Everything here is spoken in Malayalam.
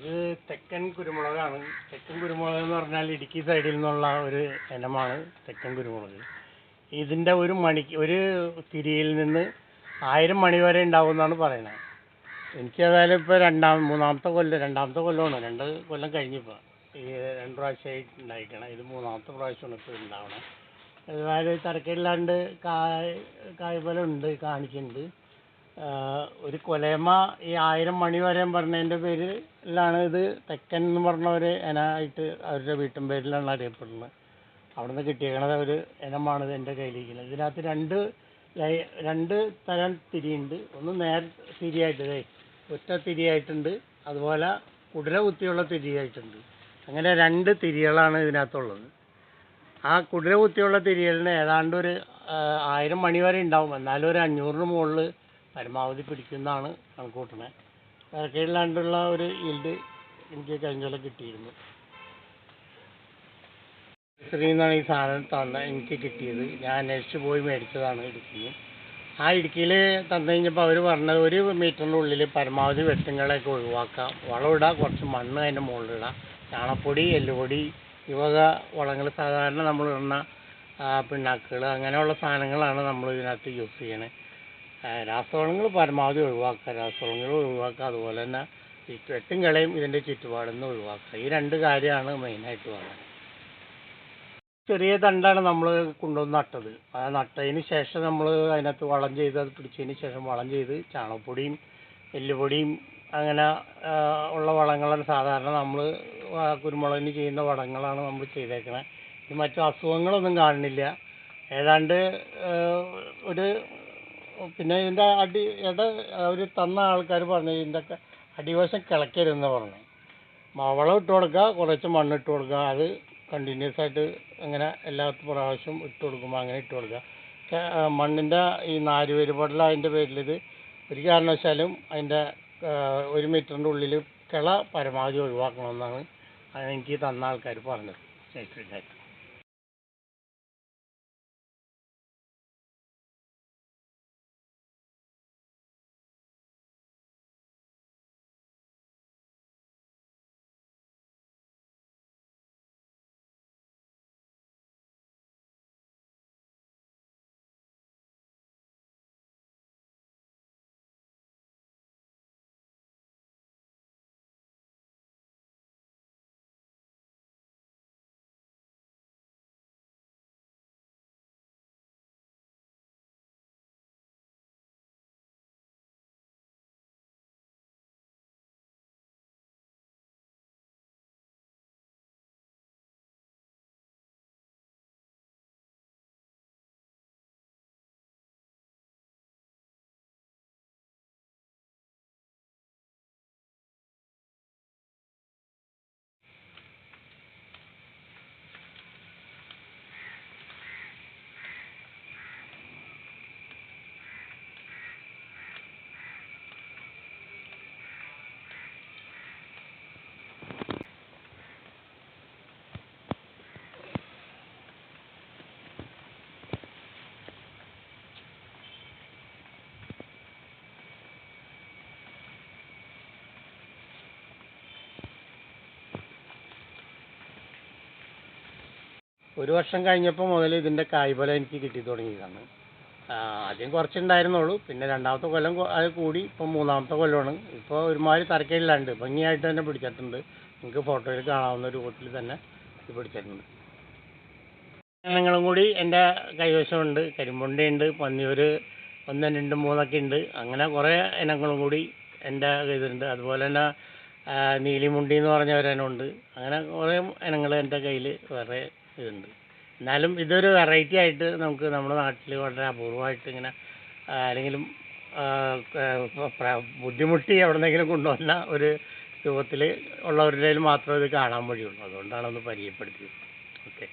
ഇത് തെക്കൻ കുരുമുളകാണ്. തെക്കൻ കുരുമുളക് എന്ന് പറഞ്ഞാൽ ഇടുക്കി സൈഡിൽ നിന്നുള്ള ഒരു ഇനമാണ് തെക്കൻ കുരുമുളക്. ഇതിന്റെ ഒരു മണിക്ക് ഒരു തിരിയിൽ നിന്ന് ആയിരം മണി വരെ ഉണ്ടാവും എന്നാണ് പറയുന്നത്. എനിക്ക് ഏതായാലും ഇപ്പോൾ രണ്ടാം മൂന്നാമത്തെ കൊല്ലം രണ്ടാമത്തെ കൊല്ലമാണ്. രണ്ട് കൊല്ലം കഴിഞ്ഞിപ്പോൾ ഈ രണ്ട് പ്രാവശ്യമായി ഉണ്ടായിക്കണം ഇത് മൂന്നാമത്തെ പ്രാവശ്യമാണ് ഇപ്പോൾ ഉണ്ടാവണം. ഏതായാലും തരക്കേടില്ലാണ്ട് കായ് കായ്ഫലം ഉണ്ട് കാണിക്കുന്നുണ്ട്. ഒരു കൊലേമ ഈ ആയിരം മണി വരെ പറഞ്ഞതിന്റെ പേരിലാണ് ഇത് തെക്കൻ എന്ന് പറഞ്ഞ ഒരു ആയിട്ട് അവരുടെ വീട്ടും പേരിലാണ് അറിയപ്പെടുന്നത്. അവിടെ നിന്ന് കിട്ടിയേക്കണത് ഒരു ഇനമാണ് എന്റെ കയ്യിലിരിക്കുന്നത്. ഇതിനകത്ത് രണ്ട് ലൈ- രണ്ട് തരം തിരിയുണ്ട്. ഒന്ന് നേർ തിരിയായിട്ട് ഒറ്റ തിരിയായിട്ടുണ്ട്. അതുപോലെ കുടല കുത്തിയുള്ള തിരിയായിട്ടുണ്ട്. അങ്ങനെ രണ്ട് തിരികളാണ് ഇതിനകത്തുള്ളത്. ആ കുടല കുത്തിയുള്ള തിരികളിന് ഏതാണ്ട് ഒരു ആയിരം മണി വരെ ഉണ്ടാവും. എന്നാലും ഒരു അഞ്ഞൂറിന് മുകളിൽ പരമാവധി പിടിക്കുന്നതാണ് കണക്ക് കൂട്ടണേ തിരക്കേടില്ലാണ്ടുള്ള ഒരു ഈൽഡ് എനിക്ക് കഴിഞ്ഞ കൊല്ലം കിട്ടിയിരുന്നു. നഴ്സറിയിൽ ഈ സാധനം തന്ന എനിക്ക് കിട്ടിയത്. ഞാൻ അന്വേഷിച്ച് പോയി മേടിച്ചതാണ് ഇടുക്കിയിൽ ആ ഇടുക്കിയിൽ തന്നു കഴിഞ്ഞപ്പോൾ അവർ പറഞ്ഞത് ഒരു മീറ്ററിന്റെ ഉള്ളിൽ പരമാവധി വെട്ടുങ്ങളെയൊക്കെ ഒഴിവാക്കാം വളമിടുക കുറച്ച് മണ്ണ് അതിന്റെ മുകളിലിടുക ചാണപ്പൊടി എല്ലുപൊടി ഈ വക വളങ്ങൾ സാധാരണ നമ്മൾ ഇടുന്ന പിണ്ണാക്കുകൾ അങ്ങനെയുള്ള സാധനങ്ങളാണ് നമ്മൾ ഇതിനകത്ത് യൂസ് ചെയ്യണേ. ആ, രാസവളങ്ങൾ പരമാവധി ഒഴിവാക്കുക. രാസവളങ്ങൾ ഒഴിവാക്കുക അതുപോലെ തന്നെ ഈ വെട്ടും കളയും ഇതിന്റെ ചുറ്റുപാടിൽ നിന്ന് ഒഴിവാക്കുക. ഈ രണ്ട് കാര്യമാണ് മെയിനായിട്ട് പറയുന്നത് ചെറിയ തണ്ടാണ് നമ്മൾ കൊണ്ടുവന്ന് നട്ടത്. ആ നട്ടതിന് ശേഷം നമ്മൾ അതിനകത്ത് വളം ചെയ്ത് അത് പിടിച്ചതിന് ശേഷം വളം ചെയ്ത് ചാണകപ്പൊടിയും എല്ലുപൊടിയും അങ്ങനെ ഉള്ള വളങ്ങളാണ് സാധാരണ നമ്മൾ കുരുമുളകിന് ചെയ്യുന്ന വളങ്ങളാണ് നമ്മൾ ചെയ്തേക്കണത് മറ്റു അസുഖങ്ങളൊന്നും കാണുന്നില്ല. ഏതാണ്ട് ഒരു പിന്നെ ഇതിന്റെ അടി ഇട അവർ തന്ന ആൾക്കാർ പറഞ്ഞു ഇതിന്റെ ഒക്കെ അടിവശം കിളക്കരുതെന്ന് പറഞ്ഞു. മവളം വളം ഇട്ട് കൊടുക്കുക കുറച്ച് മണ്ണ് ഇട്ട് കൊടുക്കുക അത് കണ്ടിന്യൂസ് ആയിട്ട് അങ്ങനെ എല്ലാ പ്രാവശ്യവും ഇട്ട് കൊടുക്കുമ്പോൾ അങ്ങനെ ഇട്ട് കൊടുക്കുക മണ്ണിന്റെ ഈ നാര് വേരുപാടില്ല അതിന്റെ പേരിൽ ഇത് ഒരു കാരണവശാലും അതിന്റെ ഒരു മീറ്ററിന്റെ ഉള്ളിൽ കിള പരമാവധി ഒഴിവാക്കണമെന്നാണ് അതെനിക്ക് തന്ന ആൾക്കാർ പറഞ്ഞത്. നേഴ്സറിക്കാർ ഒരു വർഷം കഴിഞ്ഞപ്പോൾ മുതൽ ഇതിന്റെ കായ്ഫലം എനിക്ക് കിട്ടി തുടങ്ങിയതാണ്. ആദ്യം കുറച്ചുണ്ടായിരുന്നുള്ളൂ. പിന്നെ രണ്ടാമത്തെ കൊല്ലം അത് കൂടി ഇപ്പം മൂന്നാമത്തെ കൊല്ലമാണ് ഇപ്പോൾ ഒരുമാതിരി തരക്കേടില്ലാണ്ട് ഭംഗിയായിട്ട് തന്നെ പിടിച്ചിട്ടുണ്ട്. നിങ്ങൾക്ക് ഫോട്ടോയിൽ കാണാവുന്ന രൂപത്തിൽ തന്നെ ഇത് പിടിച്ചിട്ടുണ്ട്. ഇനങ്ങളും കൂടി എന്റെ കൈവശമുണ്ട്. കരിമ്പുണ്ടയുണ്ട് പന്നിയൂർ ഒന്ന് രണ്ട് മൂന്നൊക്കെ ഉണ്ട്. അങ്ങനെ കുറേ ഇനങ്ങളും കൂടി എന്റെ ഇതുണ്ട് അതുപോലെ തന്നെ നീലിമുണ്ടി എന്ന് പറഞ്ഞ ഒരെണ്ണമുണ്ട് അങ്ങനെ കുറേ ഇനങ്ങൾ എന്റെ കയ്യിൽ വേറെ ഇതുണ്ട്. എന്നാലും ഇതൊരു വെറൈറ്റി ആയിട്ട് നമുക്ക് നമ്മുടെ നാട്ടിൽ വളരെ അപൂർവമായിട്ട് ഇങ്ങനെ ആരെങ്കിലും ബുദ്ധിമുട്ടി എവിടെന്നെങ്കിലും കൊണ്ടുവന്ന ഒരു രൂപത്തിൽ ഉള്ളവരുടെ മാത്രമേ ഇത് കാണാൻ വഴിയുള്ളൂ. അതുകൊണ്ടാണ് ഒന്ന് പരിചയപ്പെടുത്തിയത്. ഓക്കെ.